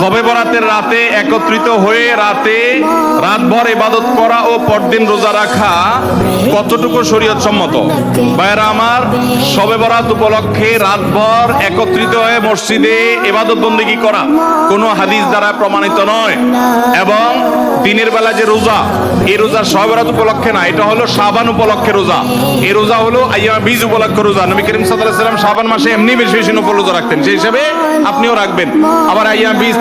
সবে বরাতের রাতে একত্রিত হয়ে রাতে রাতভর ইবাদত করা ও পরদিন রোজা রাখা কতটুকু শরীয়ত সম্মত ভাইয়েরা আমার, সবে বরাত উপলক্ষে রাতভর একত্রিত হয়ে মসজিদে ইবাদত বন্দিগি করা কোনো হাদিস দ্বারা প্রমাণিত নয়। এবং দিনের বেলা যে রোজা, এই রোজা সবে বরাত উপলক্ষে না, এটা হলো শাবান উপলক্ষে রোজা। এই রোজা হলো আইয়া বীজ উপলক্ষে রোজা। নবী করিম আলাইহি সাল্লাম শাবান মাসে এমনি বেশি বেশি রোজা রাখতেন। সেই হিসাবে আপনিও রাখবেন। আবার আইয়া বীজ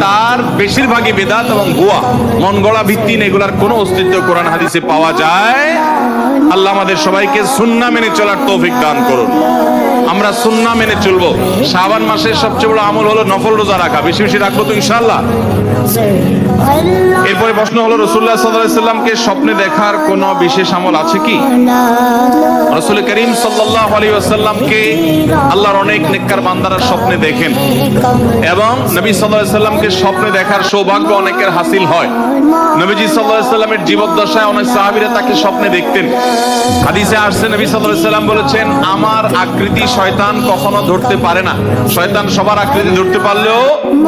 তার বেশিরভাগই বেদাত এবং গোয়া। মন গড়া ভিত্তি এগুলার কোনো অস্তিত্ব কোরআন হাদিসে পাওয়া যায়। আল্লাহ আমাদের সবাইকে সুন্না মেনে চলার তৌফিক দান করুন। আমরা সুন্না মেনে চলবো। শ্রাবণ মাসের সবচেয়ে বড় আমল হলো নফল রোজা রাখা। বেশি বেশি রাখব তো ইনশাআল্লাহ। এরপরে প্রশ্ন হলো রসুল্লাহ সাল্লামকে স্বপ্নে দেখার কোনো বিশেষ আমল আছে কি? রসুল করিম সাল্লাহ আলী আসাল্লামকে আল্লাহর অনেক নেককার বান্দারা স্বপ্নে দেখেন এবং নবী সাল্লাহ সাল্লামকে স্বপ্নে দেখার সৌভাগ্য অনেকের হাসিল হয়। নবীজি সাল্লাহ সাল্লামের জীবদ্দশায় অনেক সাহাবিরা তাকে স্বপ্নে দেখতেন। হাদিসে আসছে, নবী সাল্লাহ সাল্লাম বলেছেন, আমার আকৃতি শয়তান কখনো ধরতে পারে না। শয়তান সবার আকৃতি ধরতে পারলেও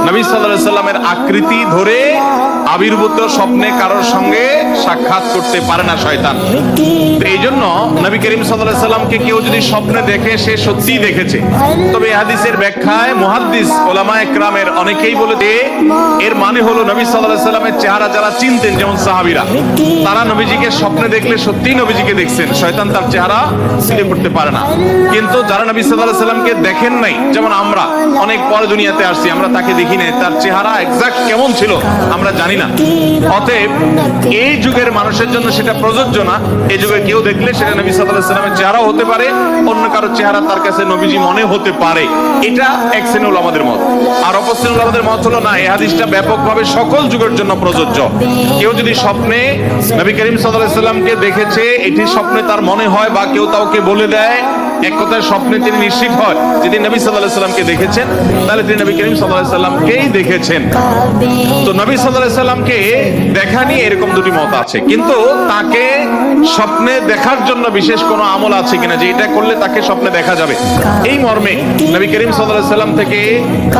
নবী সাল্লাহ সাল্লামের আকৃতি ধরে আবির্ভূত স্বপ্নে কারোর সঙ্গে সাক্ষাৎ করতে পারে না শয়তান। এই জন্য নবী করিম সাল্লাহ সাল্লামকে কেউ যদি স্বপ্নে দেখে, সে সত্যিই দেখেছে। তবে হাদিসের ব্যাখ্যায় মুহাদ্দিস ওলামা একরামের অনেকেই বলে যে, এর মানে হলো নবী সাল্লাহ সাল্লামের চেহারা যারা চিনতেন, যেমন সাহাবিরা। তারা নবীজিকে স্বপ্নে দেখলে সত্যিই নবীজিকে দেখছেন। শয়তান তার চেহারা চিনে করতে পারে না। কিন্তু যারা নবী সাল্লাহ সাল্লামকে দেখেন নাই, যেমন আমরা, অনেক পরে দুনিয়াতে আসছি, আমরা তাকে দেখি নাই, তার চেহারা এক্সাক্ট কেমন ছিল, আমরা জানি না। অতএব এই যুগের মানুষের জন্য সেটা প্রযোজ্য না। এই যুগে কেউ দেখলে সেটা নবী সাল্লাহ সাল্লামের চেহারাও হতে পারে, অন্য কারও চেহারা তার কাছে নবীজি মনে হতে পারে। এটা এক শ্রেণি আমাদের মত। আর অপর শ্রেণি আমাদের মত হলো না, এই হাদিসটা ব্যাপকভাবে সকল যুগের জন্য প্রযোজ্য। কেউ যদি স্বপ্নে নবী করিম সাল্লাহ সাল্লামকে দেখেছে, এটি স্বপ্নে তার মনে হয় বা কেউ কাউকে বলে দেয় এক কথায় স্বপ্নে তিনি নিশ্চিত হয়। যে তিনি নবী সাল্লাহ সাল্লামকে দেখেছেন, তাহলে তিনি নবী করিম সাল্লাহ সাল্লামকেই দেখেছেন। তো নবী সাল্লাহ সাল্লামকে দেখা নিয়ে এরকম দুটি মত আছে। কিন্তু তাকে স্বপ্নে দেখার জন্য বিশেষ কোনো আমল আছে কিনা, যে এটা করলে তাকে স্বপ্নে দেখা যাবে। এই মর্মে নবী করিম সাল্লাহ সাল্লাম থেকে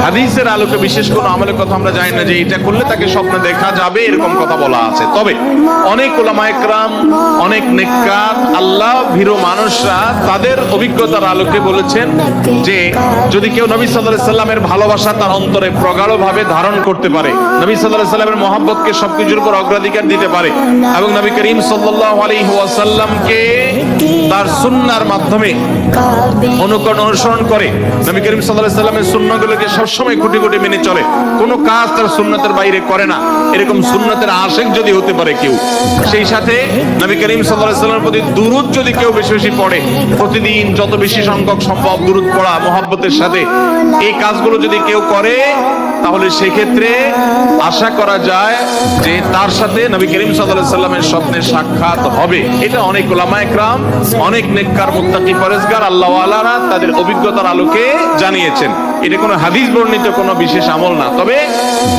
হাদিসের আলোকে বিশেষ কোনো আমলের কথা আমরা জানি না, যে এটা করলে তাকে স্বপ্নে দেখা যাবে, এরকম কথা বলা আছে। তবে অনেক ওলামা একরাম, অনেক নেককার, আল্লাহ ভীরু মানুষরা তাদের অভিজ্ঞতার আলোকে বলেছেন যে যদি কেউ নবী সাল্লাহ সাল্লামের ভালোবাসা তার অন্তরে প্রগাঢ়ভাবে ধারণ করতে পারে, নবী সাল্লাহ সাল্লামের মহাব্বতকে সবকিছুর উপর অগ্রাধিকার দিতে পারে এবং নবী করিম সাল্লাহ আলী ওয়াসাল্লামকে তার সুন্নার মাধ্যমে অনুকরণ অনুসরণ করে, নবী করিম সাল্লাহ সাল্লামের সুন্নগুলোকে সবসময় খুঁটি খুঁটি মেনে চলে। কোনো কাজ তার সুন্নতের বাইরে করে না। এরকম সুন্নতের আশেক যদি হতে পারে কেউ, সেই সাথে নবী করিম সাল্লাহ সাল্লামের প্রতি দুরুদ যদি কেউ বেশি বেশি পড়ে, প্রতিদিন যত বেশি সংখ্যক সম্ভব দূরত পড়া মোহাব্বতের সাথে। এই কাজগুলো যদি কেউ করে, তাহলে সেক্ষেত্রে আশা করা যায় যে তার সাথে নবী করিম সাল্লাহ সাল্লামের স্বপ্নে সাক্ষাৎ হবে। এটা অনেক ওলামা একরাম, অনেক নেককার, মুত্তাকি ফরেজগার আল্লাহ আলারা তাদের অভিজ্ঞতার আলোকে জানিয়েছেন। এটা কোনো হাদিস বর্ণিত, কোনো বিশেষ আমল না। তবে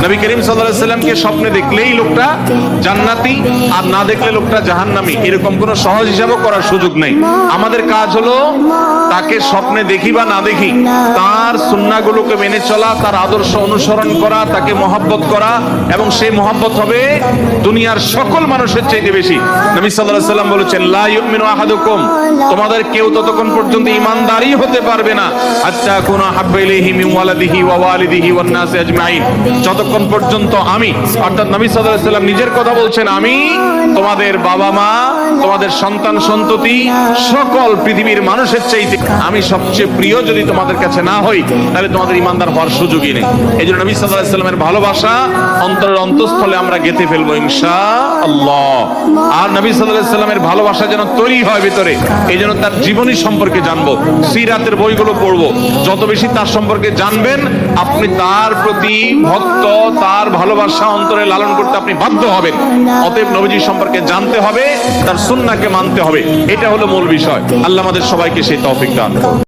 নবী করিম সাল্লাহ সাল্লামকে স্বপ্নে দেখলেই লোকটা জান্নাতি, আর না দেখলে লোকটা জাহান্নামি। এরকম কোনো সহজ হিসাবও করার সুযোগ নেই। আমাদের কাজ হলো তাকে স্বপ্নে দেখি বা না দেখি, তার সুন্নাগুলোকে মেনে চলা, তার আদর্শ অনুসরণ করা, তাকে মহাব্বত করা, এবং সেই মহাব্বত হবে দুনিয়ার সকল মানুষের চাইতে বেশি। নবী আলাইহি সাল্লাম বলেছেন, লা ইউমিনু আহাদুকুম। তোমাদের কেউ ততক্ষণ পর্যন্ত ইমানদারই হতে পারবে না। আচ্ছা কুনা হাব্বা ইলাইহি যতক্ষণ পর্যন্ত আমি, অর্থাৎ নবী সাল্লাম নিজের কথা বলছেন, আমি, তোমাদের বাবা মা, তোমাদের সন্তান সন্ততি, সকল পৃথিবীর মানুষের চাইতে আমি সবচেয়ে প্রিয় যদি তোমাদের কাছে না হই, তাহলে তোমাদের ইমানদার হওয়ার সুযোগই নেই। এই জন্য নবী সাল্লামের ভালোবাসা অন্তরের অন্তঃস্থলে আমরা গেঁথে ফেলব ইনশা আল্লাহ আর নবী সাল্লামের ভালোবাসা যেন তৈরি হয় ভিতরে, এই জন্য তার জীবনী সম্পর্কে জানব। সিরাতের বইগুলো পড়ব। যত বেশি তার সম্পর্কে সম্পর্কে জানবেন, আপনি তার প্রতি ভক্ত, তার ভালোবাসা অন্তরে লালন করতে আপনি বাধ্য হবেন। অতএব নবীজি সম্পর্কে জানতে হবে, তার সুন্নাকে মানতে হবে। এটা হলো মূল বিষয়। আল্লাহ আমাদের সবাইকে সেই তৌফিক দান